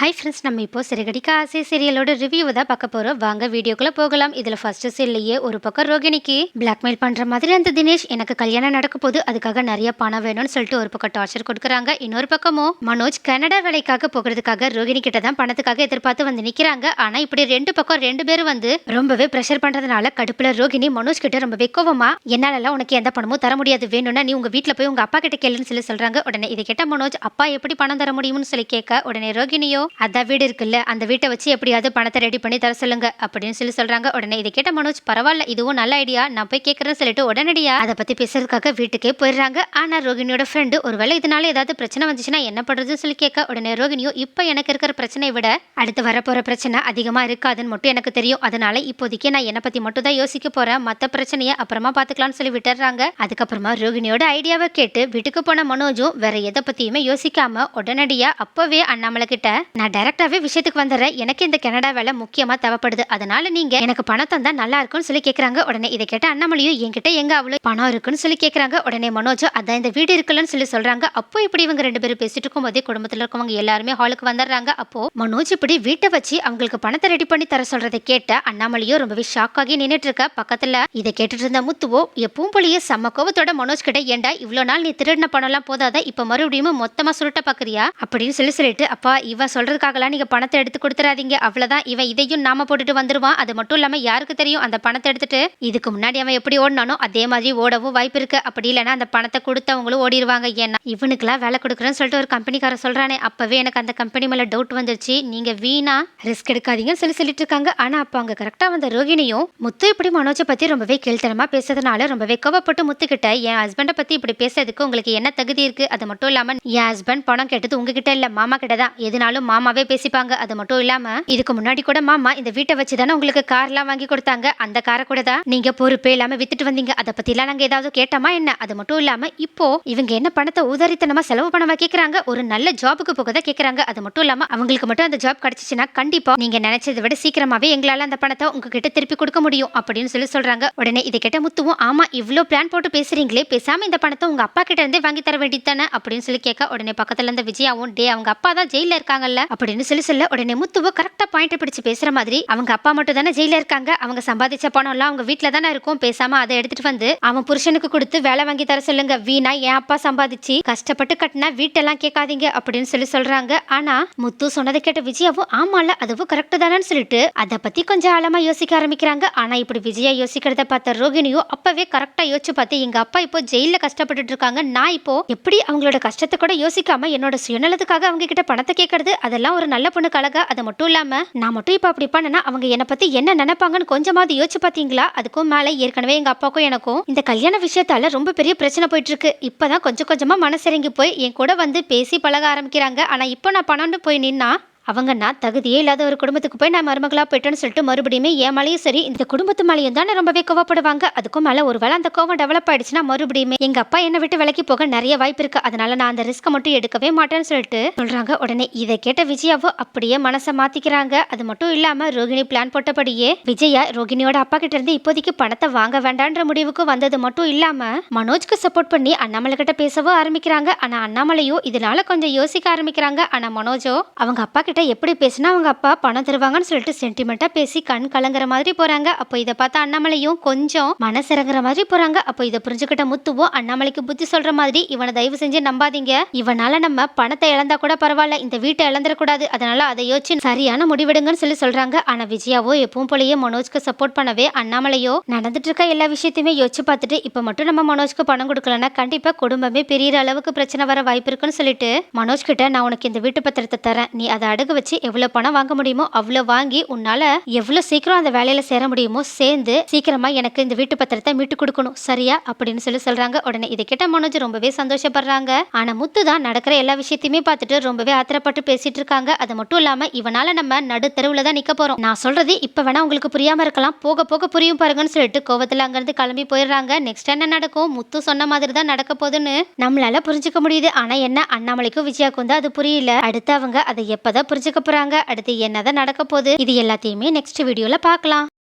Hi friends நம்ம இப்போ சிறுகடிக்க ஆசை சீரியலோட ரிவ்யூ தான் பார்க்க போகிறோம் வாங்க வீடியோக்குள்ளே போகலாம். இதில் ஃபர்ஸ்ட் சீன்லயே ஒரு பக்கம் ரோகிணிக்கு பிளாக்மெயில் பண்ணுற மாதிரி அந்த தினேஷ் எனக்கு கல்யாணம் நடக்க போது அதுக்காக நிறைய பணம் வேணும்னு சொல்லிட்டு ஒரு பக்கம் டார்ச்சர் கொடுக்குறாங்க. இன்னொரு பக்கமும் மனோஜ் கனடா வேலைக்காக போகிறதுக்காக ரோகிணி கிட்ட தான் பணத்துக்காக எதிர்பார்த்து வந்து நிற்கிறாங்க ஆனால் இப்படி ரெண்டு பக்கம் ரெண்டு பேரும் வந்து ரொம்பவே ப்ரெஷர் பண்ணுறதுனால கடுப்பில் ரோகிணி மனோஜ் கிட்ட ரொம்பவே கோவமா என்னாலலாம் உனக்கு எந்த பணமும் தர முடியாது. வேணும்னா நீ உங்கள் வீட்டில் போய் உங்கள் அப்பா கிட்ட கேளுன்னு சொல்லி சொல்கிறாங்க உடனே இதை கேட்ட மனோஜ் அப்பா எப்படி பணம் தர முடியும்னு சொல்லி கேட்க? உடனே ரோகிணியோ அதான் வீடு இருக்குல்ல அந்த வீட்டை வச்சு எப்படியாவது பணத்தை ரெடி பண்ணி தர சொல்லுங்க அப்படின்னு சொல்லி சொல்றாங்க. உடனே இதை கேட்ட மனோஜ் பரவாயில்ல இதுவும் நல்ல ஐடியா நான் போய் கேட்கறேன்னு சொல்லிட்டு உடனடியா அதை பத்தி பேசுறதுக்காக வீட்டுக்கே போயிடுறாங்க. ஆனா ரோகிணியோட ஃப்ரெண்டு ஒருவேளை இதனால ஏதாவது பிரச்சனை வந்துச்சுன்னா என்ன பண்றதுன்னு சொல்லி கேட்க உடனே ரோகிணியோ இப்போ எனக்கு இருக்கிற பிரச்சனையை விட அடுத்து வரப்போற பிரச்சனை அதிகமா இருக்காதுன்னு மட்டும் எனக்கு தெரியும். அதனால இப்போதைக்கு நான் என்னை பத்தி மட்டும் தான் யோசிக்க போறேன். மத்த பிரச்சனையை அப்புறமா பாத்துக்கலாம்னு சொல்லி விட்டுறாங்க அதுக்கப்புறமா ரோகிணியோட ஐடியாவை கேட்டு வீட்டுக்கு போன மனோஜும் வேற எதை பத்தியுமே யோசிக்காம உடனடியா அப்பவே அண்ணாமலை கிட்ட நான் டைரக்டாகவே விஷயத்துக்கு வந்துடுறேன். எனக்கு இந்த கனடா வேலை முக்கியமாக தேவைப்படுது. அதனால நீங்கள் எனக்கு பணம் தந்தால் நல்லா இருக்கும்னு சொல்லி கேட்குறாங்க உடனே இதை கேட்ட அண்ணாமலையும் என்கிட்ட எங்கே அவ்வளோ பணம் இருக்குன்னு சொல்லி கேட்குறாங்க உடனே மனோஜ் அதான் இந்த வீடு இருக்குல்லன்னு சொல்லி சொல்கிறாங்க அப்போ இப்படி இவங்க ரெண்டு பேரும் பேசிட்டு இருக்கும்போதே குடும்பத்தில் இருக்கவங்க எல்லாருமே ஹாலுக்கு வந்துடுறாங்க. அப்போ மனோஜ் இப்படி வீட்டை வச்சு அவங்களுக்கு பணத்தை ரெடி பண்ணி தர சொல்கிறத கேட்ட அண்ணாமலையும் ரொம்பவே ஷாக் ஆகி நின்றுட்டு இருக்க. பக்கத்தில் இதை கேட்டுட்டு இருந்த முத்துவோ எப்பவும் போலியே செம்ம கோவத்தோட மனோஜ் கிட்ட ஏண்டா இவ்வளோ நாள் நீ திருடின பணம்லாம் போதாத? இப்போ மறுபடியும் மொத்தமாக சுருட்ட பார்க்குறியா அப்படின்னு சொல்லி சொல்லிட்டு அப்பா இவன் சொல்கிறதுக்காகலாம் நீங்கள் பணத்தை எடுத்து கொடுத்துறாதீங்க. அவ்வளோதான் இவன் இதையும் நாம போட்டுட்டு வந்துடுவான் அது மட்டும் இல்லாமல் யாருக்கு தெரியும்? அந்த பணத்தை எடுத்துட்டு இதுக்கு முன்னாடி அவன் எப்படி ஓடினானோ அதே மாதிரி ஓடவும் வாய்ப்பு இருக்கு. அப்படி இல்லைன்னா அந்த பணத்தை கொடுத்தவங்களும் ஓடிடுவாங்க ஏன்னா இவனுக்குலாம் வேலை கொடுக்குறேன்னு சொல்லிட்டு ஒரு கம்பெனிக்காரன் சொல்கிறானே அப்போவே எனக்கு அந்த கம்பெனி மேலே டவுட் வந்துருச்சு. நீங்கள் வீணா ரிஸ்க் எடுக்காதீங்கன்னு சொல்லி சொல்லிட்டு இருக்காங்க. ஆனால் அப்போ அங்க கரெக்டாக வந்த ரோகிணியும் முத்து இப்படி மனோஜை பற்றி ரொம்பவே கேள்த்தனமாக பேசுறதுனால ரொம்பவே கோவப்பட்டு முத்துக்கிட்ட என் ஹஸ்பண்டை பற்றி இப்படி பேசுறதுக்கு உங்களுக்கு என்ன தகுதி இருக்குது அது மட்டும் இல்லாமல் என் ஹஸ்பண்ட் பணம் கேட்டது உங்ககிட்ட இல்லை. மாமா கிட்ட தான் எதுனாலும் மாமாவே பேசிப்பாங்க. அது மட்டும் இல்லாம இதுக்கு முன்னாடி கூட மாமா இந்த வீட்டை வச்சு தானே உங்களுக்கு கார்லாம் வாங்கி கொடுத்தாங்க. அந்த காரை கூட தான் நீங்க பொறுப்பே இல்லாம வித்துட்டு வந்தீங்க. அதை பத்தி எல்லாம் நாங்க ஏதாவது கேட்டோமா என்ன? அது மட்டும் இல்லாம இப்போ இவங்க என்ன பணத்தை உதாரித்தனமா செலவு பண்ணவா கேக்குறாங்க. ஒரு நல்ல ஜாபுக்கு போக தான் கேக்குறாங்க. அது மட்டும் இல்லாம அவங்களுக்கு மட்டும் அந்த ஜாப் கிடைச்சிச்சுன்னா கண்டிப்பா நீங்க நினைச்சதை விட சீக்கிரமாவே எங்களால அந்த பணத்தை உங்ககிட்ட திருப்பி கொடுக்க முடியும் அப்படின்னு சொல்லி சொல்றாங்க. உடனே இதை கேட்ட முத்துவும் ஆமா இவ்வளோ பிளான் போட்டு பேசுறீங்களே. பேசாம இந்த பணத்தை உங்க அப்பா கிட்ட இருந்தே வாங்கி தர வேண்டியது தானே அப்படின்னு சொல்லி கேட்க உடனே பக்கத்துல இருந்த விஜயாவும் டே அவங்க அப்பா தான் ஜெயில இருக்காங்கல்ல. அப்படின்னு சொல்லி சொல்ல உடனே முத்துவ கரெக்டா பாயிண்ட் பிடிச்சு பேசுற மாதிரி அவங்க அப்பா மட்டும் தானே ஜெயில இருக்காங்க. அவங்க சம்பாதிச்ச பணம் எல்லாம் அவங்க வீட்டுல தானே இருக்கும். பேசாம அதை எடுத்துட்டு வந்து அவன் புருஷனுக்கு கொடுத்து வேலை வாங்கி தர சொல்லுங்க. வீணா என் அப்பா சம்பாதிச்சு கஷ்டப்பட்டு கட்டினா வீட்டெல்லாம் கேட்காதீங்க அப்படின்னு சொல்லி சொல்றாங்க. ஆனா முத்து சொன்னதை கேட்ட விஜயாவும் ஆமால அதுவும் கரெக்ட் தானேன்னு சொல்லிட்டு அதை பத்தி கொஞ்சம் ஆழமா யோசிக்க ஆரம்பிக்கிறாங்க. ஆனா இப்படி விஜயா யோசிக்கிறத பார்த்த ரோகிணியும் அப்பவே கரெக்டா யோசிச்சு பார்த்து எங்க அப்பா இப்போ ஜெயில கஷ்டப்பட்டுட்டு இருக்காங்க. நான் இப்போ எப்படி அவங்களோட கஷ்டத்தை கூட யோசிக்காம என்னோட சுயநலத்துக்காக அவங்க கிட்ட பணத்தை கேட்கறது? அதெல்லாம் ஒரு நல்ல பொண்ணு கழகா அது மட்டும் இல்லாம நான் மட்டும் இப்போ அப்படி பண்ணனா அவங்க என்னை பத்தி என்ன நினைப்பாங்கன்னு கொஞ்சமாவது யோசிச்சு பாத்தீங்களா? அதுக்கும் மேல ஏற்கனவே எங்க அப்பாவுக்கும் எனக்கும் இந்த கல்யாண விஷயத்தால ரொம்ப பெரிய பிரச்சனை போயிட்டு இருக்கு. இப்பதான் கொஞ்சம் கொஞ்சமா மனசிறங்கி போய் என் கூட வந்து பேசி பழக ஆரம்பிக்கிறாங்க. ஆனா இப்போ நான் பணம்னு போய் நின்னா அவங்க நான் தகுதியே இல்லாத ஒரு குடும்பத்துக்கு போய் நான் மருமகளாக போயிட்டேன்னு சொல்லிட்டு மறுபடியுமே என் மேலேயும் சரி இந்த குடும்பத்து மேலேயும் தானே ரொம்பவே கோவப்படுவாங்க. அதுக்கும் மேலே ஒரு வேளை அந்த கோவம் டெவலப் ஆயிடுச்சுன்னா மறுபடியுமே எங்க அப்பா என்னை விட்டு விலக்கி போக நிறைய வாய்ப்பு இருக்கு. அதனால நான் அந்த ரிஸ்க்கை மட்டும் எடுக்கவே மாட்டேன்னு சொல்லிட்டு சொல்றாங்க. உடனே இதை கேட்ட விஜயாவோ அப்படியே மனசை மாத்திக்கிறாங்க. அது மட்டும் இல்லாம ரோகிணி பிளான் போட்டபடியே விஜயா ரோகிணியோட அப்பா கிட்ட இருந்து இப்போதைக்கு பணத்தை வாங்க வேண்டான்ற முடிவுக்கு வந்தது மட்டும் இல்லாம மனோஜ்க்கு சப்போர்ட் பண்ணி அண்ணாமலை கிட்ட பேசவோ ஆரம்பிக்கிறாங்க. ஆனா அண்ணாமலையோ இதனால கொஞ்சம் யோசிக்க ஆரம்பிக்கிறாங்க. ஆனா மனோஜோ அவங்க அப்பா கிட்ட எப்படி பேசினா அவங்க அப்பா பணம் தருவாங்கன்னு சொல்லிட்டு சென்டிமெண்ட்டா பேசி கண் கலங்குற மாதிரி போறாங்க. அப்போ இதை பார்த்தா அண்ணாமலையும் கொஞ்சம் மனசிறங்குற மாதிரி போறாங்க. அப்போ இதை புரிஞ்சுக்கிட்ட முத்துவோ அண்ணாமலைக்கு புத்தி சொல்ற மாதிரி இவனை தயவு செஞ்சு நம்பாதீங்க. இவனால நம்ம பணத்தை இழந்தா கூட பரவாயில்ல. இந்த வீட்டை இழந்துடக்கூடாது. அதனால அதை யோசிச்சு சரியான முடிவெடுங்கன்னு சொல்லி சொல்றாங்க. ஆனா விஜயாவோ எப்பவும் போலயே மனோஜ்க்கு சப்போர்ட் பண்ணவே அண்ணாமலையோ நடந்துட்டு இருக்க எல்லா விஷயத்தையுமே யோசிச்சு பார்த்துட்டு இப்போ மட்டும் நம்ம மனோஜ்க்கு பணம் கொடுக்கலன்னா கண்டிப்பா குடும்பமே பெரிய அளவுக்கு பிரச்சனை வர வாய்ப்பு இருக்குன்னு சொல்லிட்டு மனோஜ் கிட்ட நான் உனக்கு இந்த வீட்டு பத்திரத்தை தரேன். நீ அதை அடகு வச்சு எவ்வளவு பணம் வாங்க முடியுமோ அவ்வளவு வாங்கி உன்னால எவ்வளவு சீக்கிரம் அந்த வேலையில சேர முடியுமோ சேர்ந்து சீக்கிரமா எனக்கு இந்த வீட்டு பத்திரத்தை மீட்டு கொடுக்கணும். சரியா? அப்படின்னு சொல்லி சொல்றாங்க. உடனே இதை கேட்ட மனோஜ் ரொம்பவே சந்தோஷப்படுறாங்க. ஆனா முத்து தான் நடக்கிற எல்லா விஷயத்தையுமே பார்த்துட்டு ரொம்பவே ஆத்திரப்பட்டு பேசிட்டு இருக்காங்க. அது மட்டும் இல்லாம இவனால நம்ம நடு தெருவுல தான் நிக்க போறோம். நான் சொல்றது இப்ப வேணா உங்களுக்கு புரியாம இருக்கலாம். போக போக புரியும் பாருங்கன்னு சொல்லிட்டு கோவத்துல அங்கிருந்து கிளம்பி போயிடுறாங்க. நெக்ஸ்ட் என்ன நடக்கும்? முத்து சொன்ன மாதிரி தான் நடக்க போகுதுன்னு நம்மளால புரிஞ்சுக்க முடியுது. ஆனா என்ன? அண்ணாமலைக்கும் விஜயாக்கும் தான் அது புரியல. அடுத்து அவங்க அதை எப்பதான் புரிஞ்சுக்க போறாங்க. அடுத்து என்னதான் நடக்க போகுது? இது எல்லாத்தையுமே நெக்ஸ்ட் வீடியோல பார்க்கலாம்.